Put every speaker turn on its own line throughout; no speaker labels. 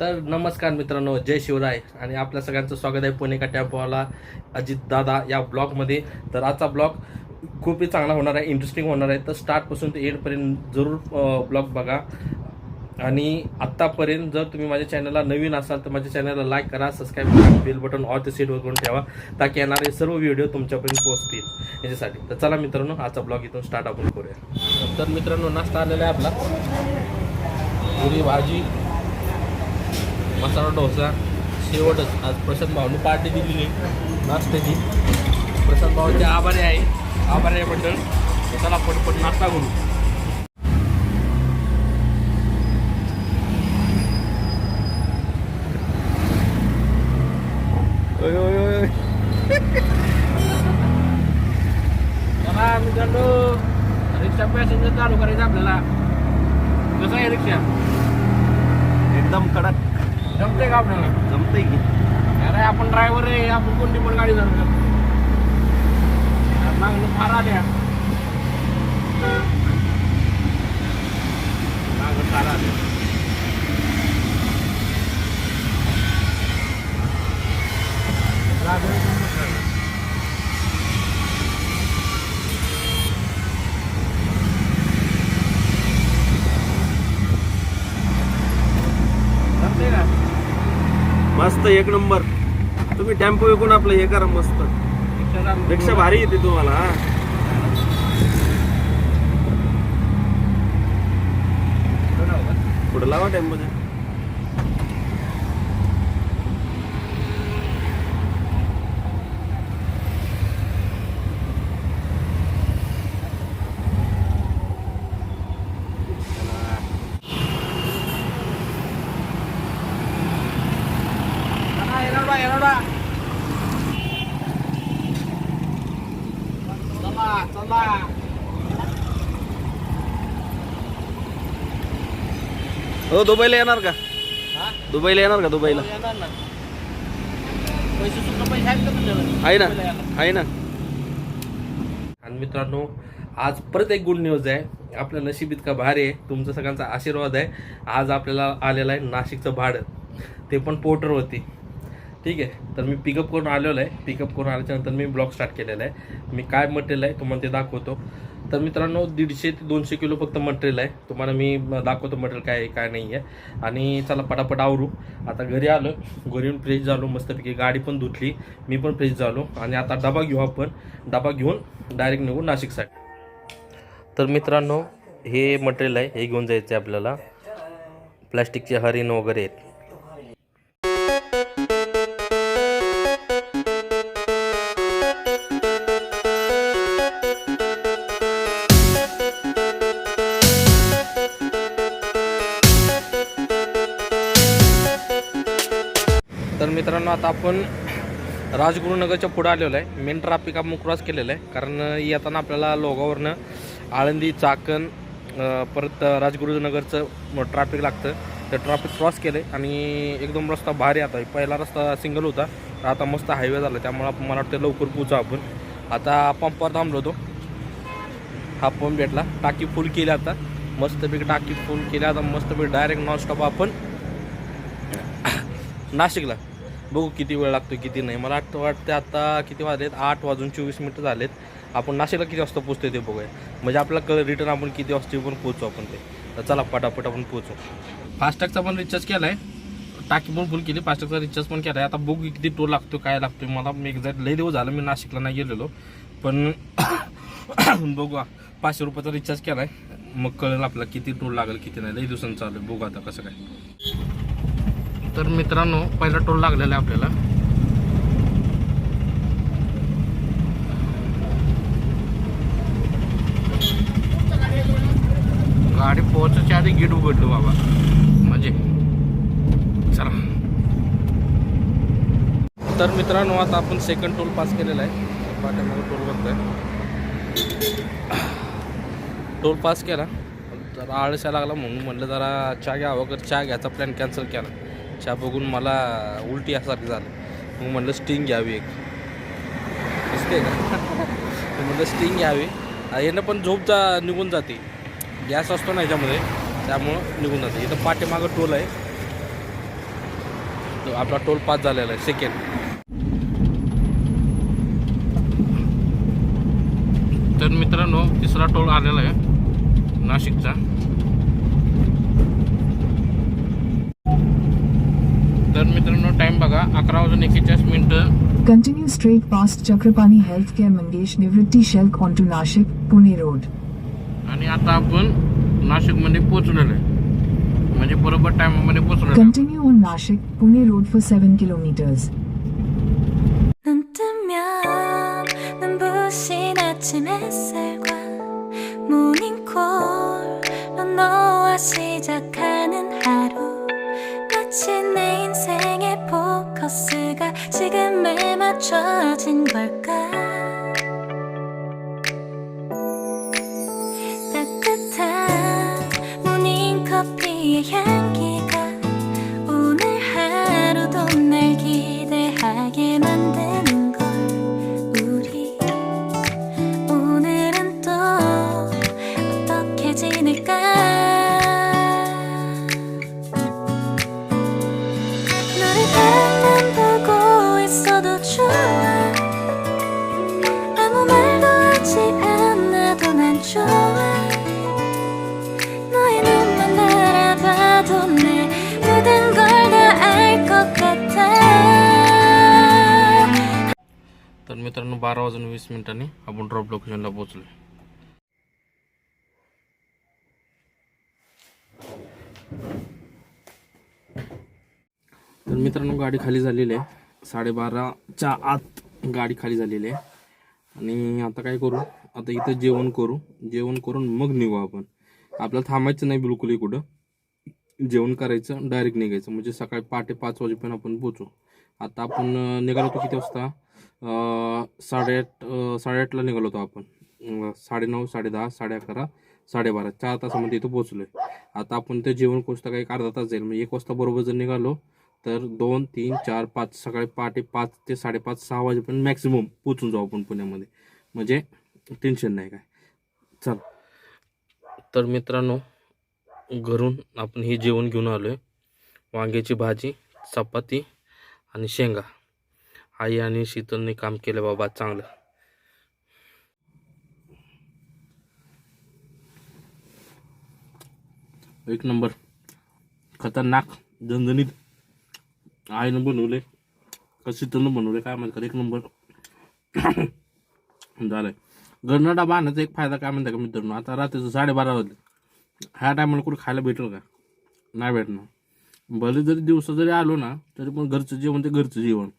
तर नमस्कार मित्रांनो जय शिवराय आणि आपल्या सगळ्यांचं स्वागत आहे पुणे का टेम्पोवाला अजित दादा या ब्लॉगमध्ये तर आजचा ब्लॉग खूपही चांगला होणार आहे इंटरेस्टिंग होणार आहे. तर स्टार्टपासून ते एडपर्यंत जरूर ब्लॉग बघा. आणि आत्तापर्यंत जर तुम्ही माझ्या चॅनलला नवीन असाल तर माझ्या चॅनलला लाईक करा सबस्क्राईब करा बेल बटन ऑल ते सीटवर करून ठेवा ताकी येणारे सर्व व्हिडिओ तुमच्यापर्यंत पोहोचतील. याच्यासाठी. तर चला मित्रांनो आजचा ब्लॉग इथून स्टार्ट आपण करूया. तर मित्रांनो नाश्ता आलेला आहे आपला. पुरी भाजी मसाला डोसा. शेवटच आज प्रशांत भाऊनी पार्टी दिलेली नाश्त्याची. प्रशांत भाऊचे आभारी आहे. आभारी आहे मंडळ त्याला पटपट नाश्ता करू. ओय, ओय, ओय. मित्रांनो रिक्षा पॅसेंजर चालू करायचं आपल्याला. कसं आहे रिक्षा?
एकदम कडक.
जमते का आपल्याला?
जमतंय की.
अरे आपण ड्रायव्हर आहे आपण कोणती पण गाडी चालू शकतो. मागणं फार आल्या मागं फार आल्या जमते का
मस्त एक नंबर. तुम्ही टेम्पो विकून आपलं हे करा मस्त. रिक्षा भारी येते तुम्हाला पुढे लावा टेम्पोच्या हो दुबईला येणार का?
हा?
दुबईला येणार का दुबईला?
येणार ना. पैसे सुद्धा पैसे आहेत का तुझ्याकडे?
आहे ना. आहे ना.
आणि मित्रांनो आज परत एक गुड न्यूज आहे. आपलं नशीब इतका भारी आहे. तुमचा सगळ्यांचा आशीर्वाद आहे. आज आपल्याला आलेलं आहे नाशिकचं भाडं. ते पण पोर्टरवरती. ठीक आहे. तर मी पिकअप करून आलेलो आहे. पिकअप करून आल्याच्यानंतर मी ब्लॉग स्टार्ट केलेला आहे. मी काय मटेरियल आहे तुम्हाला ते दाखवतो. तर मित्रांनो दीडशे ते दोनशे किलो फक्त मटेरियल आहे. तुम्हाला मी दाखवतो मटेरियल काय आहे काय नाही आहे आणि चला पटापट आवरू. आता घरी आलो. घरी येऊन फ्रेश झालो. मस्तपैकी गाडी पण धुतली. मी पण फ्रेश झालो. आणि आता डबा घेऊ आपण. डबा घेऊन डायरेक्ट निघू नाशिकसाठी तर मित्रांनो हे मटेरियल आहे. हे घेऊन जायचं आहे आपल्याला प्लॅस्टिकचे हरिण वगैरे आहेत. मित्रांनो आता आपण राजगुरुनगरच्या पुढे आलेलो आहे. मेन ट्रॅफिक आपण क्रॉस केलेलं आहे. कारण येताना आपल्याला लोगावरनं आळंदी चाकण परत राजगुरुनगरचं ट्रॅफिक लागतं. तर ट्रॅफिक क्रॉस केलं आणि एकदम रस्ता भारी आता. पहिला रस्ता सिंगल होता. आता मस्त हायवे झाला. त्यामुळे आपण मला वाटतं लवकर पोचू आपण. आता पंपावर थांबलो होतो. हा पंप भेटला. टाकी फुल केली आता. मस्तपैकी टाकी फुल केली. आता मस्तपैकी डायरेक्ट नॉनस्टॉप आपण नाशिकला. बघू किती वेळ लागतो किती नाही. मला वाटतं वाटतं आता किती वाजलेत? आठ वाजून चोवीस मिनटं झालेत. आपण नाशिकला किती वाजता पोचतो ते बघूया. म्हणजे आपला कळ रिटर्न आपण किती वाजता पण पोचू आपण ते. तर चला पटापट आपण पोचू फास्टॅगचा पण रिचार्ज केला आहे टाकी पण फुल केली. फास्टॅगचा रिचार्ज पण केला आहे आता बघू किती टोल लागतो काय लागतो मला मी एक्झॅक्ट लई दिवस झालं मी नाशिकला नाही गेलेलो. पण बघू. पाचशे रुपयाचा रिचार्ज केला आहे मग कळेल आपला किती टोल लागेल किती नाही. लई दिवसांनी चालू आहे. बघू आता कसं काय. तर मित्रांनो पहिला टोल लागलेला आहे आपल्याला. गाडी पोहोचायच्या आधी गेट उघडलो बाबा. म्हणजे चला. तर मित्रांनो आता आपण सेकंड टोल पास केलेला आहे. पाठ्यामध्ये टोल बघतोय. टोल पास केला. जरा आळसा लागला म्हणून म्हणलं जरा चहा घ्यावं तर चहा घ्यायचा प्लॅन कॅन्सल केला. चहा बघून मला उलटी यासारखी झालं. मग म्हणलं स्टिंग घ्यावी एक. दिसते का? म्हणलं स्टिंग घ्यावी. यानं पण झोप जा निघून जाते. गॅस असतो ना याच्यामध्ये त्यामुळं निघून जाते. इथं पाठीमागं टोल आहे. आपला टोल पास झालेला आहे सेकंड तर मित्रांनो तिसरा टोल आलेला आहे नाशिकचा. तर मित्रांनो टाइम बघा. अकरा वाजून एकेचाळीस minute.
Continue straight past Chakrapani health care Mangesh Nivrutti Shelke on to Nashik Pune road
आणि आता आपण नाशिक म्हणजे मध्ये पोहोचलेलो
म्हणजे बरोबर टाइममध्ये पोहोचलो continue on Nashik Pune road for
seven kilometres बारा वाजून वीस मिनिटांनी आपण ड्रॉप लोकेशनला पोहोचलो तर मित्रांनो गाडी खाली झालेली आहे. साडेबाराच्या आत गाडी खाली झालेली आहे. आणि आता काय करू? आता इथं जेवण करू. जेवण करून मग निघू आपण. आपल्याला थांबायचं नाही बिलकुलही कुठं जेवण करायचं डायरेक्ट निघायचं. म्हणजे सकाळी पहाटे पाच वाजेपर्यंत आपण पोचू आता आपण निघालो होतो किती वाजता? साडेआठ साडेआठला निघालो होतो आपण. साडेनऊ साडेदहा साडे अकरा साडेबारा चार तासामध्ये इथं पोहोचलो आहे आता आपण ते जेवण पोचता काही अर्धा तास जाईल. म्हणजे एक वाजता बरोबर जर निघालो तर दोन तीन चार पाच सकाळी पहाटे पाच ते साडेपाच सहा वाजेपर्यंत मॅक्सिमम पोचून जाऊ आपण पुण्यामध्ये. म्हणजे टेन्शन नाही काय. चल. तर मित्रांनो घरून आपण हे जेवण घेऊन आलो आहे वांग्याची भाजी चपाती आणि शेंगा. आई आणि शीतलने काम केलं बाबा चांगलं. एक नंबर. खतरनाक झणझणीत. आईनं बनवले. का शीतलनं बनवले काय म्हणतात एक नंबर. झालंय. घरनं डबा आणायचा एक फायदा काय म्हणता का मित्रांनो? आता रात्रीचं साडेबारा वाजले. ह्या टायमाला कुठे खायला भेटेल का? नाही भेटणार. भले जरी दिवसा जरी आलो ना तरी पण घरचं जेवण ते घरचं जेवण.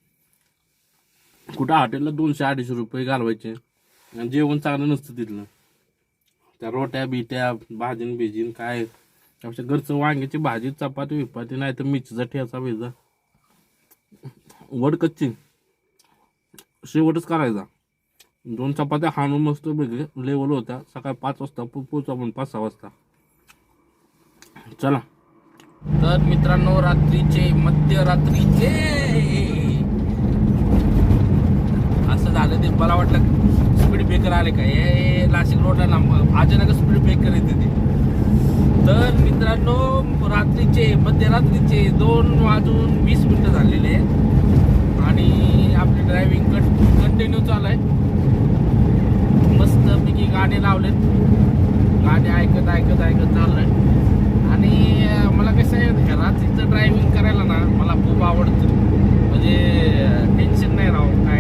कुठं हॉटेलला दोनशे अडीचशे रुपये घालवायचे. आणि जेवण चांगलं नसतं तिथलं. त्या रोट्या बिट्या भाजीन बिजीन काय? त्यापेक्षा घरचं वांग्याची भाजी चपाती विपाती नाही तर मिरचीचा ठेचा भेजा. वड कच्ची. शेवटच करायचा. दोन चपात्या हाणून मस्त वेगळे लेवल होत्या. सकाळी पाच वाजता पोचा पण पाच सहा वाजता. चला. तर मित्रांनो रात्रीचे मध्यरात्रीचे! झालं ते मला वाटलं स्पीड ब्रेकर आले का? हे नाशिक रोडला ना अचानक स्पीड ब्रेकर येते ते. तर मित्रांनो रात्रीचे मध्यरात्रीचे दोन वाजून वीस मिनिटं झालेले आणि आपली ड्रायव्हिंग कंटिन्यू चालू आहे. मस्तपैकी गाणे लावलेत. गाणे ऐकत ऐकत ऐकत चाललंय आणि मला कसं आहे रात्रीचं ड्रायव्हिंग करायला ना मला खूप आवडतं. म्हणजे टेन्शन नाही राहू काय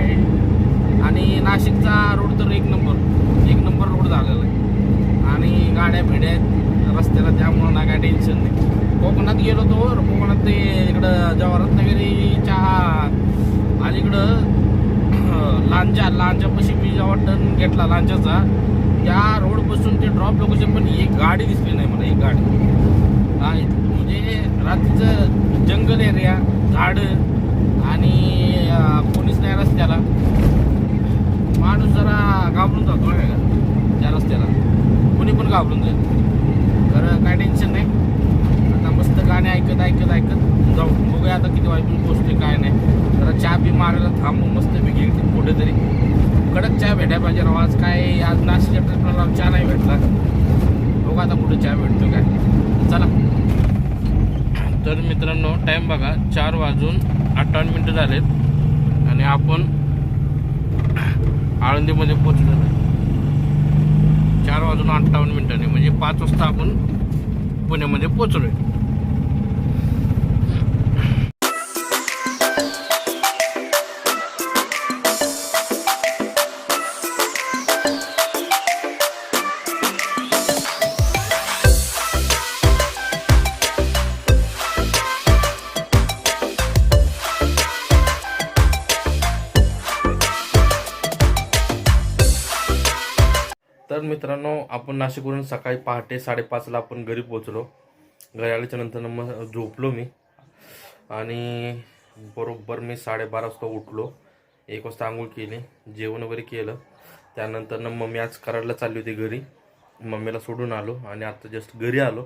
आणि नाशिकचा रोड तर एक नंबर एक नंबर रोड झालेला आहे. आणि गाड्या भेड्या आहेत रस्त्याला त्यामुळं ना काय टेन्शन नाही. कोकणात गेलो तो कोकणात ते इकडं जेव्हा रत्नागिरीच्या अलीकडं लांजा लांजापाशी मी जेव्हा टर्न घेतला लांजाचा त्या रोडपासून ते ड्रॉप लोकेशन पण एक गाडी दिसली नाही मला एक गाडी. हा म्हणजे रात्रीचं जंगल एरिया झाडं आणि कोणीच नाही रस्त्याला. माणूस जरा घाबरून जातो नाही का त्या रस्त्याला. कोणी पण घाबरून जाईल. तर काय टेन्शन नाही. आता मस्त गाणे ऐकत ऐकत ऐकत जाऊ. बघूया आता किती वाजून पोचते काय नाही. जरा चहा बी मारायला थांबू. मस्त पैकी कुठेतरी. कडक चहा भेटायला पाहिजे राव. आज काय आज नाशिकच्या ट्रिपला राव चहा नाही भेटला. बघू आता कुठे चहा भेटतो काय. चला. तर मित्रांनो टाईम बघा. चार वाजून अठ्ठावन्न मिनटं झालेत. आणि आपण आळंदीमध्ये पोचलो चार वाजून अठ्ठावन्न मिनिटांनी म्हणजे पाच वाजता आपण पुण्यामध्ये पोचलोय तर मित्रांनो आपण नाशिकवरून सकाळी पहाटे साडेपाचला आपण घरी पोचलो घरी आल्याच्यानंतर मग झोपलो मी. आणि बरोबर मी साडेबारा वाजता उठलो. एक वाजता आंघोळ केली जेवण वगैरे केलं. त्यानंतर मम्मी आज कराडला चालली होती घरी. मम्मीला सोडून आलो आणि आता जस्ट घरी आलो.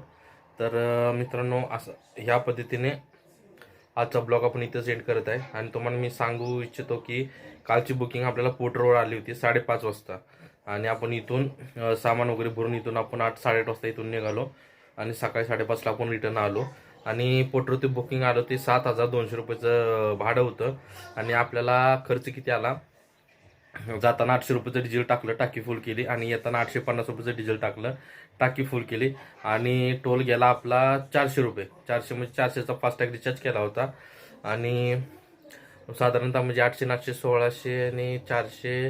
तर मित्रांनो असं ह्या पद्धतीने आजचा ब्लॉग आपण इथंच एंड करत आहे. आणि तुम्हाला मी सांगू इच्छितो की कालची बुकिंग आपल्याला पोर्टरवर आली होती साडेपाच वाजता. आणि आपण इथून सामान वगैरे भरून इथून आपण आठ साडेआठ वाजता इथून निघालो. आणि सकाळी साडेपाचला आपण रिटर्न आलो. आणि पोर्टरवरती बुकिंग आलं ते सात हजार दोनशे रुपयाचं भाडं होतं. आणि आपल्याला खर्च किती आला? जाताना आठशे रुपयाचं डिझेल टाकलं टाकी फुल केली. आणि येताना आठशे पन्नास रुपयाचं डिझेल टाकलं टाकी फुल केली. आणि टोल गेला आपला चारशे रुपये. चारशे म्हणजे चारशेचा फास्टॅग रिचार्ज केला होता. आणि साधारणतः म्हणजे आठशे आठशे सोळाशे आणि चारशे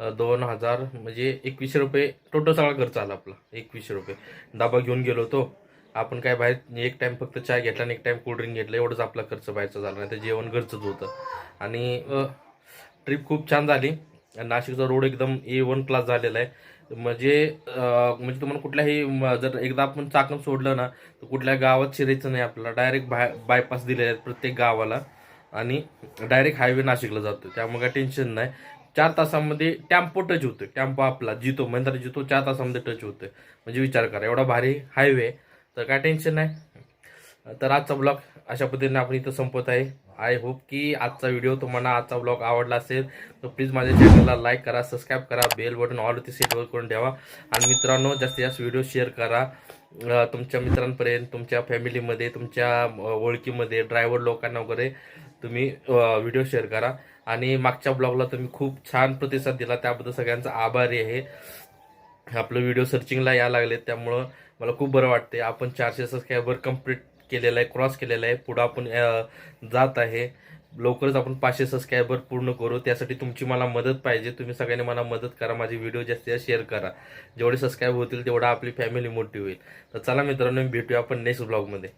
दोन हजार म्हणजे एकवीसशे रुपये टोटल सगळा खर्च आला आपला एकवीसशे रुपये. डबा घेऊन गेलो होतो. आपण काय बाहेर एक टाईम फक्त चहा घेतला आणि एक टाईम कोल्ड्रिंक घेतलं. एवढंच आपला खर्च बाहेरचा झाला नाही तर जेवण घरचंच होतं. आणि ट्रिप खूप छान झाली. नाशिकचा रोड एकदम ए वन क्लास झालेला आहे. म्हणजे म्हणजे तुम्हाला कुठल्याही जर एकदा आपण चाकण सोडलं ना तर कुठल्या गावात शिरायचं नाही आपल्याला. डायरेक्ट बाय बायपास दिलेले आहेत प्रत्येक गावाला. आणि डायरेक्ट हायवे नाशिकला जातो त्यामुळे काय टेन्शन नाही. चार तासामध्ये टॅम्पो टच होतो टॅम्पो आपला जितो महिंद्रा जितो चार तासामध्ये टच होतोय. म्हणजे विचार करा एवढा भारी हायवे तर काय टेन्शन नाही. तर आजचा ब्लॉग अशा पद्धतीने आपण इथं संपत आहे. आय होप की आजचा व्हिडिओ तुम्हाला आजचा ब्लॉग आवडला असेल तर प्लीज माझ्या चॅनलला लाईक करा सबस्क्राईब करा बेल बटन ऑल ते सेटवर करून ठेवा. आणि मित्रांनो जास्तीत जास्त व्हिडिओ शेअर करा. तुमच्या मित्रांपर्यंत तुमच्या फॅमिलीमध्ये तुमच्या ओळखीमध्ये ड्रायव्हर लोकांना वगैरे तुम्ही व्हिडिओ शेअर करा. आणि मागच्या ब्लॉगला तुम्ही खूप छान प्रतिसाद दिला. त्याबद्दल सगळ्यांचा आभारी आहे. आपलं व्हिडिओ सर्चिंगला यायला लागले त्यामुळं मला खूप बरं वाटते आपण चारशे सबस्क्रायबर कंप्लीट केलेलं आहे क्रॉस केलेलं आहे. पुढं आपण जात आहे. लवकरच आपण पाचशे सबस्क्रायबर पूर्ण करू. त्यासाठी तुमची मला मदत पाहिजे. तुम्ही सगळ्यांनी मला मदत करा. माझी व्हिडिओ जास्तीत जास्त शेअर करा. जेवढे सबस्क्राईब होतील तेवढा आपली फॅमिली मोठी होईल. तर चला मित्रांनो भेटूया आपण नेक्स्ट ब्लॉगमध्ये